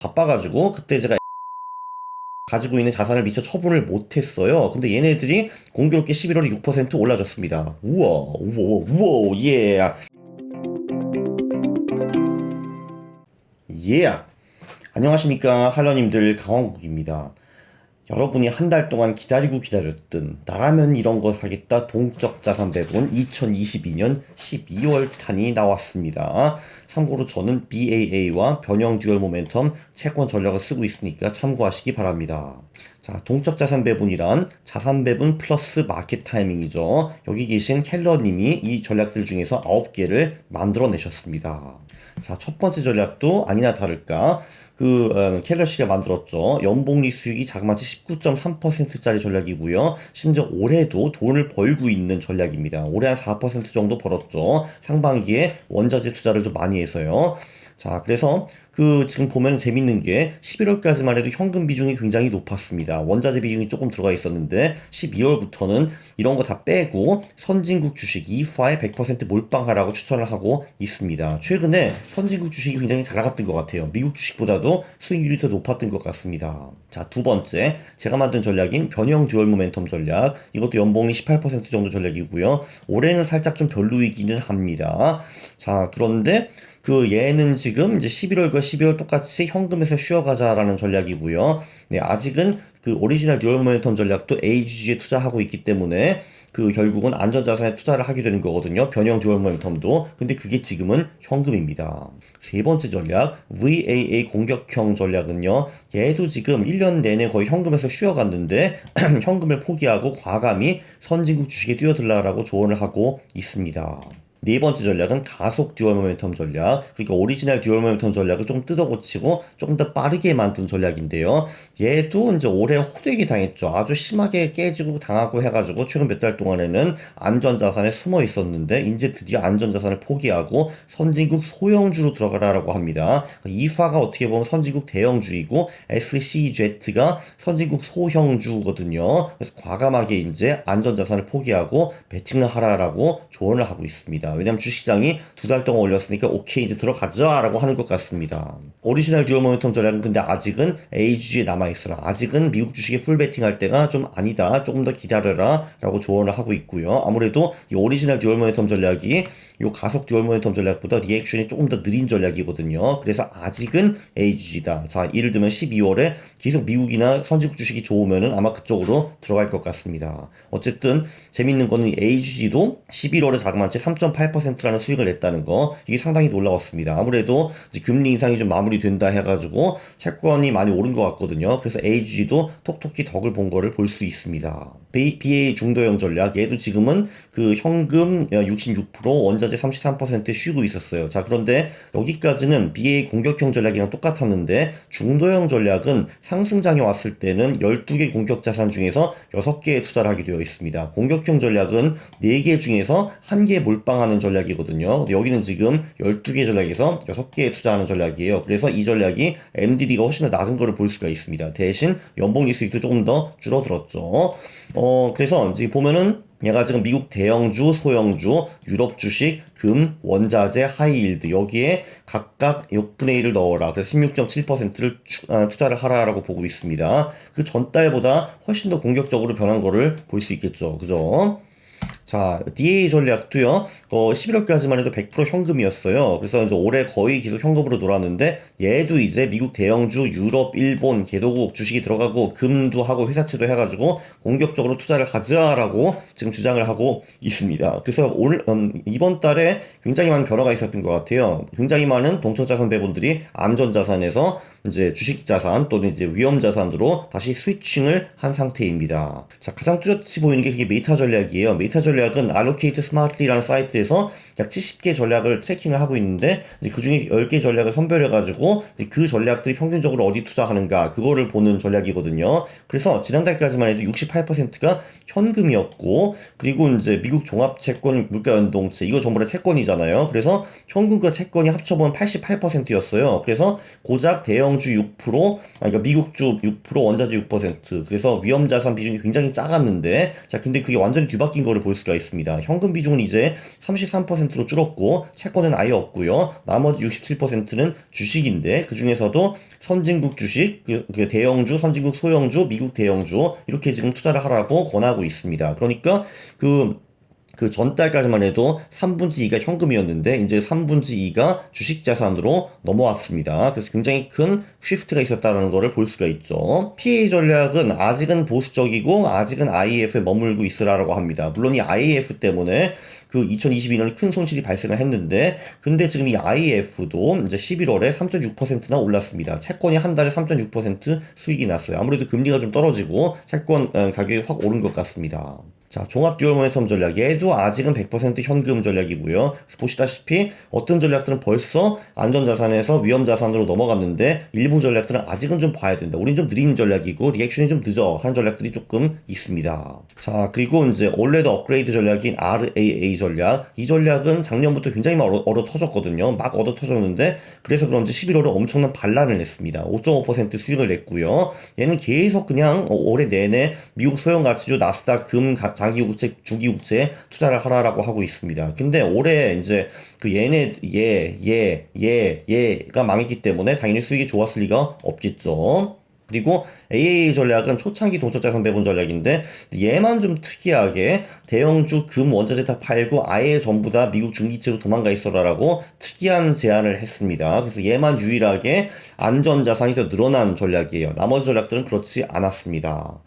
바빠가지고 그때 제가 가지고 있는 자산을 미처 처분을 못했어요. 근데 얘네들이 공교롭게 11월에 6% 올라졌습니다. 우와, 우와, 우와, 예. 예. 안녕하십니까. 할러님들 강원국입니다. 여러분이 한 달 동안 기다리고 기다렸던 나라면 이런 거 사겠다 동적 자산 배분 2022년 12월 탄이 나왔습니다. 참고로 저는 BAA와 변형 듀얼 모멘텀 채권 전략을 쓰고 있으니까 참고하시기 바랍니다. 자, 동적 자산 배분이란 자산 배분 플러스 마켓 타이밍이죠. 여기 계신 켈러님이 이 전략들 중에서 9개를 만들어내셨습니다. 자, 첫 번째 전략도 아니나 다를까 그 음, 켈러 씨가 만들었죠. 연봉리 수익이 자그마치 19.3%짜리 전략이고요. 심지어 올해도 돈을 벌고 있는 전략입니다. 올해 한 4% 정도 벌었죠. 상반기에 원자재 투자를 좀 많이 해서요. 자, 그래서 그 지금 보면 재밌는 게 11월까지만 해도 현금 비중이 굉장히 높았습니다. 원자재 비중이 조금 들어가 있었는데 12월부터는 이런 거 다 빼고 선진국 주식 2화에 100% 몰빵하라고 추천을 하고 있습니다. 최근에 선진국 주식이 굉장히 잘 나갔던 것 같아요. 미국 주식보다도 수익률이 더 높았던 것 같습니다. 자, 두 번째 제가 만든 전략인 변형 듀얼 모멘텀 전략 이것도 연봉이 18% 정도 전략이고요. 올해는 살짝 좀 별로이기는 합니다. 자, 그런데 그 얘는 지금 이제 11월과 12월 똑같이 현금에서 쉬어가자라는 전략이고요. 네, 아직은 그 오리지널 듀얼 모멘텀 전략도 AGG에 투자하고 있기 때문에 그 결국은 안전자산에 투자를 하게 되는 거거든요. 변형 듀얼 모멘텀도. 근데 그게 지금은 현금입니다. 세 번째 전략, VAA 공격형 전략은요. 얘도 지금 1년 내내 거의 현금에서 쉬어갔는데 현금을 포기하고 과감히 선진국 주식에 뛰어들라라고 조언을 하고 있습니다. 네 번째 전략은 가속 듀얼 모멘텀 전략. 그러니까 오리지널 듀얼 모멘텀 전략을 좀 뜯어고치고 조금 더 빠르게 만든 전략인데요. 얘도 이제 올해 호되게 당했죠. 아주 심하게 깨지고 당하고 해가지고 최근 몇 달 동안에는 안전자산에 숨어 있었는데 이제 드디어 안전자산을 포기하고 선진국 소형주로 들어가라라고 합니다. 이화가 어떻게 보면 선진국 대형주이고 SCZ가 선진국 소형주거든요. 그래서 과감하게 이제 안전자산을 포기하고 베팅을 하라라고 조언을 하고 있습니다. 왜냐면 주식시장이 두 달 동안 올렸으니까 오케이 이제 들어가자라고 하는 것 같습니다. 오리지널 듀얼 모멘텀 전략은 근데 아직은 AG에 남아있어라. 아직은 미국 주식에 풀 베팅할 때가 좀 아니다. 조금 더 기다려라 라고 조언을 하고 있고요. 아무래도 이 오리지널 듀얼 모멘텀 전략이 이 가속 듀얼 모멘텀 전략보다 리액션이 조금 더 느린 전략이거든요. 그래서 아직은 AG다. 자, 예를 들면 12월에 계속 미국이나 선진국 주식이 좋으면은 아마 그쪽으로 들어갈 것 같습니다. 어쨌든 재밌는 거는 AG도 11월에 자그마치 3.8%라는 수익을 냈다는 거 이게 상당히 놀라웠습니다. 아무래도 금리 인상이 좀 마무리된다 해가지고 채권이 많이 오른 것 같거든요. 그래서 AG도 톡톡히 덕을 본 거를 볼 수 있습니다. BA 중도형 전략 얘도 지금은 그 현금 66% 원자재 33% 쉬고 있었어요. 자 그런데 여기까지는 BA 공격형 전략이랑 똑같았는데 중도형 전략은 상승장에 왔을 때는 12개 공격 자산 중에서 6개에 투자를 하게 되어 있습니다. 공격형 전략은 4개 중에서 1개 몰빵하는 전략이거든요. 근데 여기는 지금 12개 전략에서 6개에 투자하는 전략이에요. 그래서 이 전략이 MDD가 훨씬 더 낮은 거를 볼 수가 있습니다. 대신 연봉 수익도 조금 더 줄어들었죠. 어, 그래서 이제 보면은 얘가 지금 미국 대형주, 소형주, 유럽 주식, 금, 원자재, 하이일드 여기에 각각 6분의 1을 넣어라. 그래서 16.7%를 투자를 하라라고 보고 있습니다. 그 전달보다 훨씬 더 공격적으로 변한 거를 볼 수 있겠죠. 그죠? 자, DA 전략도요, 어, 11월까지만 해도 100% 현금이었어요. 그래서 이제 올해 거의 계속 현금으로 놀았는데, 얘도 이제 미국 대형주, 유럽, 일본, 개도국 주식이 들어가고, 금도 하고, 회사채도 해가지고, 공격적으로 투자를 가져라라고 지금 주장을 하고 있습니다. 그래서 오늘, 음, 이번 달에 굉장히 많은 변화가 있었던 것 같아요. 굉장히 많은 동천자산 배분들이 안전자산에서 이제 주식 자산 또는 이제 위험 자산으로 다시 스위칭을 한 상태입니다. 자, 가장 뚜렷이 보이는 게 그게 메타 전략이에요. 메타 전략은 Allocate Smartly라는 사이트에서 약 70개 전략을 트래킹을 하고 있는데 그 중에 10개 전략을 선별해 가지고 그 전략들이 평균적으로 어디 투자하는가 그거를 보는 전략이거든요. 그래서 지난달까지만 해도 68%가 현금이었고 그리고 이제 미국 종합 채권 물가 연동체 이거 전부 다 채권이잖아요. 그래서 현금과 채권이 합쳐보면 88%였어요. 그래서 고작 대형 주 6%, 아, 그러니까 미국주 6%, 원자재 6%. 그래서 위험자산 비중이 굉장히 작았는데, 자, 근데 그게 완전히 뒤바뀐 거를 볼 수가 있습니다. 현금 비중은 이제 33%로 줄었고 채권은 아예 없고요. 나머지 67%는 주식인데 그 중에서도 선진국 주식, 그, 그 대형주, 선진국 소형주, 미국 대형주 이렇게 지금 투자를 하라고 권하고 있습니다. 그러니까 그 그 전달까지만 해도 3분지 2가 현금이었는데 이제 3분지 2가 주식 자산으로 넘어왔습니다. 그래서 굉장히 큰 쉬프트가 있었다는 것을 볼 수가 있죠. PA 전략은 아직은 보수적이고 아직은 IAF에 머물고 있으라고 합니다. 물론 이 IAF 때문에 그 2022년에 큰 손실이 발생을 했는데 근데 지금 이 IAF도 이제 11월에 3.6%나 올랐습니다. 채권이 한 달에 3.6% 수익이 났어요. 아무래도 금리가 좀 떨어지고 채권 어, 가격이 확 오른 것 같습니다. 자, 종합 듀얼 모니텀 전략. 얘도 아직은 100% 현금 전략이고요. 보시다시피 어떤 전략들은 벌써 안전 자산에서 위험 자산으로 넘어갔는데 일부 전략들은 아직은 좀 봐야 된다. 우린 좀 느린 전략이고 리액션이 좀 늦어 하는 전략들이 조금 있습니다. 자, 그리고 이제 올해도 업그레이드 전략인 RAA 전략. 이 전략은 작년부터 굉장히 막 얼어, 얼어 터졌거든요. 막 얻어 터졌는데 그래서 그런지 11월에 엄청난 반란을 냈습니다. 5.5% 수익을 냈고요. 얘는 계속 그냥 올해 내내 미국 소형 가치주 나스닥 금 가- 장기국채, 중기국채에 투자를 하라라고 하고 있습니다. 근데 올해 이제 그 얘네, 얘, 얘, 얘, 얘가 망했기 때문에 당연히 수익이 좋았을 리가 없겠죠. 그리고 AAA 전략은 초창기 동적자산 배분 전략인데 얘만 좀 특이하게 대형주 금 원자재 다 팔고 아예 전부 다 미국 중기채로 도망가 있어라라고 특이한 제안을 했습니다. 그래서 얘만 유일하게 안전자산이 더 늘어난 전략이에요. 나머지 전략들은 그렇지 않았습니다.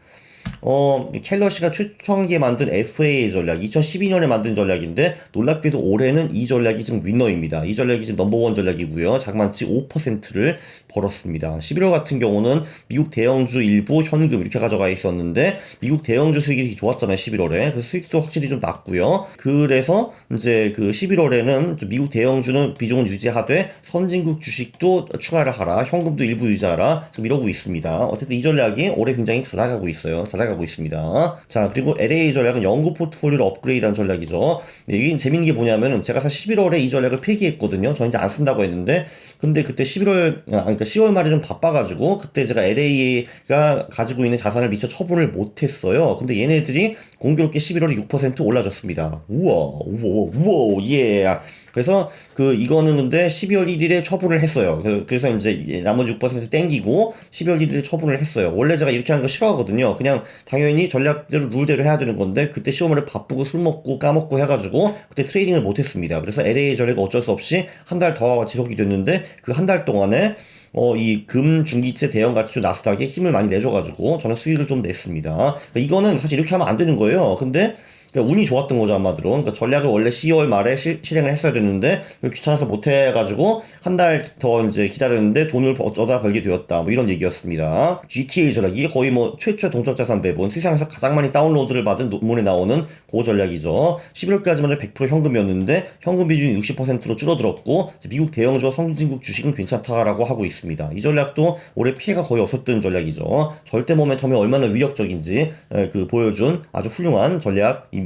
어, 켈러 씨가 초창기에 만든 FAA 전략, 2012년에 만든 전략인데, 놀랍게도 올해는 이 전략이 지금 위너입니다. 이 전략이 지금 넘버원 전략이고요. 자그만치 5%를 벌었습니다. 11월 같은 경우는 미국 대형주 일부 현금 이렇게 가져가 있었는데, 미국 대형주 수익이 좋았잖아요, 11월에. 그 수익도 확실히 좀 낮고요. 그래서 이제 그 11월에는 미국 대형주는 비중을 유지하되, 선진국 주식도 추가를 하라, 현금도 일부 유지하라, 지금 이러고 있습니다. 어쨌든 이 전략이 올해 굉장히 잘 나가고 있어요. 잘 나가고 있습니다. 자, 그리고 LA 전략은 영구 포트폴리오를 업그레이드한 전략이죠. 네, 이게 재밌는 게 뭐냐면은 제가 사실 11월에 이 전략을 폐기했거든요. 저 이제 안 쓴다고 했는데 근데 그때 11월 아 그러니까 10월 말에 좀 바빠가지고 그때 제가 LA가 가지고 있는 자산을 미처 처분을 못했어요. 근데 얘네들이 공교롭게 11월에 6% 올라졌습니다. 우와, 우와, 우와, 예. 그래서 그 이거는 근데 12월 1일에 처분을 했어요. 그- 그래서 이제 나머지 6% 땡기고 12월 1일에 처분을 했어요. 원래 제가 이렇게 하는 거 싫어하거든요. 그냥 당연히 전략대로 룰대로 해야 되는 건데 그때 10월에 바쁘고 술 먹고 까먹고 해가지고 그때 트레이딩을 못했습니다. 그래서 LA 전략이 어쩔 수 없이 한 달 더 지속이 됐는데 그 한 달 동안에 어, 이 금 중기채 대형 가치주 나스닥에 힘을 많이 내줘가지고 저는 수익을 좀 냈습니다. 그러니까 이거는 사실 이렇게 하면 안 되는 거예요. 근데 그러니까 운이 좋았던 거죠 한마디로. 그러니까 전략을 원래 10월 말에 시, 실행을 했어야 됐는데 귀찮아서 못 해가지고 한 달 더 이제 기다렸는데 돈을 어쩌다 벌게 되었다. 뭐 이런 얘기였습니다. GTA 전략 이게 거의 뭐 최초 동적자산 배분 세상에서 가장 많이 다운로드를 받은 논문에 나오는 고 전략이죠. 11월까지만 해도 100% 현금이었는데 현금 비중이 60%로 줄어들었고 미국 대형주와 선진국 주식은 괜찮다라고 하고 있습니다. 이 전략도 올해 피해가 거의 없었던 전략이죠. 절대 모멘텀이 얼마나 위력적인지 에, 그 보여준 아주 훌륭한 전략입니다.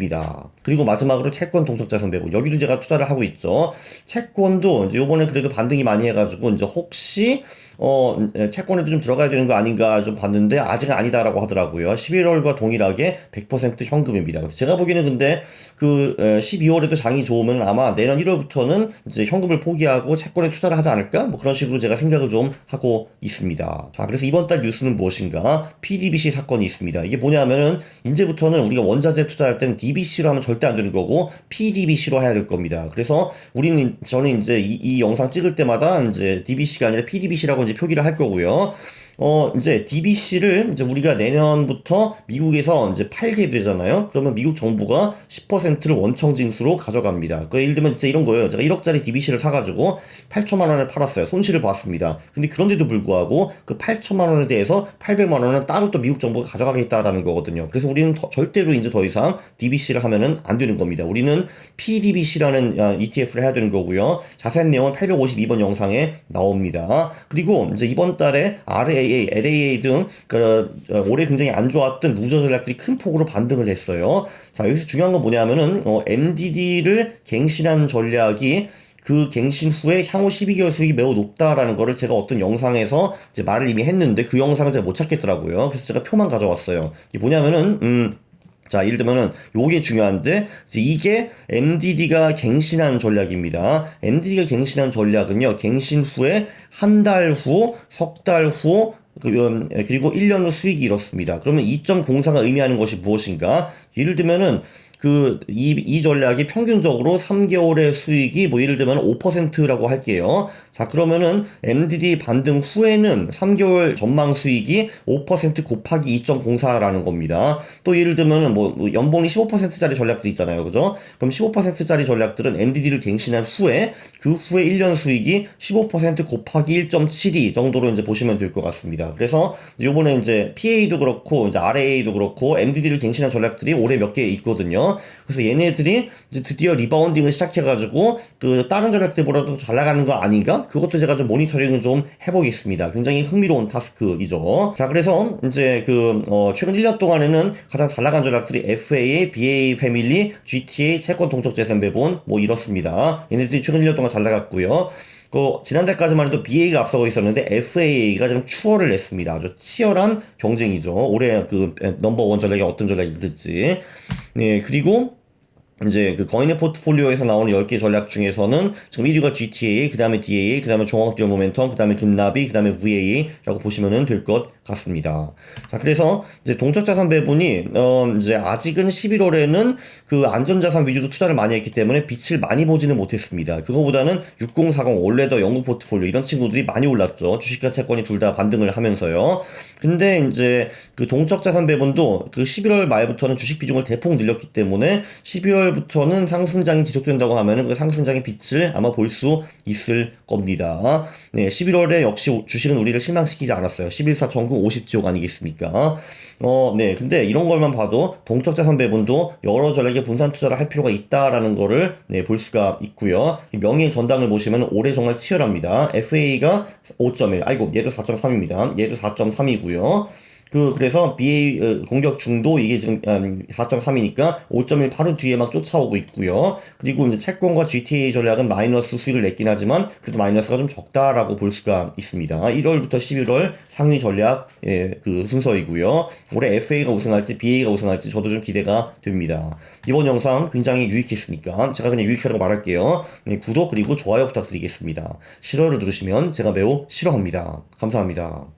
그리고 마지막으로 채권 동적자산 배분 여기도 제가 투자를 하고 있죠. 채권도 이제 요번에 그래도 반등이 많이 해가지고 이제 혹시 어, 에, 채권에도 좀 들어가야 되는 거 아닌가 좀 봤는데 아직은 아니다라고 하더라고요. 11월과 동일하게 100% 현금입니다. 제가 보기에는 근데 그 에, 12월에도 장이 좋으면 아마 내년 1월부터는 이제 현금을 포기하고 채권에 투자를 하지 않을까? 뭐 그런 식으로 제가 생각을 좀 하고 있습니다. 자, 그래서 이번 달 뉴스는 무엇인가? PDBC 사건이 있습니다. 이게 뭐냐면은 이제부터는 우리가 원자재 투자할 때는 DBC로 하면 절대 안 되는 거고 PDBC로 해야 될 겁니다. 그래서 우리는 저는 이제 이, 이 영상 찍을 때마다 이제 DBC가 아니라 PDBC라고 이제 표기를 할 거고요. 어, 이제 DBC를 이제 우리가 내년부터 미국에서 이제 팔게 되잖아요. 그러면 미국 정부가 10%를 원청 징수로 가져갑니다. 그 예를 들면 이제 이런 거예요. 제가 1억짜리 DBC를 사가지고 8천만 원을 팔았어요. 손실을 봤습니다. 근데 그런데도 불구하고 그 8천만 원에 대해서 800만 원은 따로 또 미국 정부가 가져가겠다라는 거거든요. 그래서 우리는 더- 절대로 이제 더 이상 DBC를 하면은 안 되는 겁니다. 우리는 PDBC라는 ETF를 해야 되는 거고요. 자세한 내용은 852번 영상에 나옵니다. 그리고 이제 이번 달에 RAA, LAA 등 그, 어, 올해 굉장히 안 좋았던 루저 전략들이 큰 폭으로 반등을 했어요. 자 여기서 중요한 건 뭐냐면은 어, MDD를 갱신한 전략이 그 갱신 후에 향후 12개월 수익이 매우 높다라는 거를 제가 어떤 영상에서 이제 말을 이미 했는데 그 영상을 제가 못 찾겠더라고요. 그래서 제가 표만 가져왔어요. 이게 뭐냐면은 음 자, 예를 들면은 요게 중요한데 이게 MDD가 갱신한 전략입니다. MDD가 갱신한 전략은요. 갱신 후에 한 달 후, 석 달 후, 그, 음, 그리고 1년 후 수익이 이렇습니다. 그러면 2.04가 의미하는 것이 무엇인가? 예를 들면은 그, 이, 이 전략이 평균적으로 3개월의 수익이 뭐 예를 들면 5%라고 할게요. 자, 그러면은 MDD 반등 후에는 3개월 전망 수익이 5% 곱하기 2.04라는 겁니다. 또 예를 들면은 뭐 연봉이 15%짜리 전략도 있잖아요. 그죠? 그럼 15%짜리 전략들은 MDD를 갱신한 후에 그 후에 1년 수익이 15% 곱하기 1.72 정도로 이제 보시면 될 것 같습니다. 그래서 요번에 이제 PA도 그렇고 이제 RA도 그렇고 MDD를 갱신한 전략들이 올해 몇 개 있거든요. 그래서 얘네들이 이제 드디어 리바운딩을 시작해가지고 그 다른 전략들보다도 잘 나가는 거 아닌가? 그것도 제가 좀 모니터링을 좀 해보겠습니다. 굉장히 흥미로운 타스크이죠. 자, 그래서 이제 그 어, 최근 1년 동안에는 가장 잘 나간 전략들이 FA, BA 패밀리, GTA, 채권 동적 재산 배분 뭐 이렇습니다. 얘네들이 최근 1년 동안 잘 나갔고요. 그 지난달까지만 해도 BA가 앞서고 있었는데 FA가 좀 추월을 냈습니다. 아주 치열한 경쟁이죠. 올해 그 넘버원 전략이 어떤 전략이 될지. 네, 그리고 이제 그 거인의 포트폴리오에서 나오는 10개 전략 중에서는 지금 1위가 GTA, 그 다음에 DAA, 그 다음에 종합기업 모멘텀, 그 다음에 금나비, 그 다음에 VA라고 보시면은 될것 같습니다. 자, 그래서 이제 동적자산 배분이, 어, 이제 아직은 11월에는 그 안전자산 위주로 투자를 많이 했기 때문에 빛을 많이 보지는 못했습니다. 그거보다는 6040, 올레더, 영국 포트폴리오 이런 친구들이 많이 올랐죠. 주식과 채권이 둘 다 반등을 하면서요. 근데 이제 그 동적자산 배분도 그 11월 말부터는 주식 비중을 대폭 늘렸기 때문에 12월 부터는 상승장이 지속된다고 하면은 그 상승장의 빛을 아마 볼 수 있을 겁니다. 네, 11월에 역시 주식은 우리를 실망시키지 않았어요. 11사 전국 50지옥 아니겠습니까? 어, 네. 근데 이런 걸만 봐도 동적자산 배분도 여러 전략에 분산 투자를 할 필요가 있다라는 거를 네, 볼 수가 있고요. 명의 전당을 보시면 올해 정말 치열합니다. FA가 5.1, 아이고 얘도 4.3입니다. 얘도 4.3이고요. 그 그래서 BA 어, 공격 중도 이게 지금 4.3이니까 5.1 바로 뒤에 막 쫓아오고 있고요. 그리고 이제 채권과 GTA 전략은 마이너스 수익을 냈긴 하지만 그래도 마이너스가 좀 적다라고 볼 수가 있습니다. 1월부터 11월 상위 전략 예, 그 순서이고요. 올해 FA가 우승할지 BA가 우승할지 저도 좀 기대가 됩니다. 이번 영상 굉장히 유익했으니까 제가 그냥 유익하다고 말할게요. 네, 구독 그리고 좋아요 부탁드리겠습니다. 싫어요를 누르시면 제가 매우 싫어합니다. 감사합니다.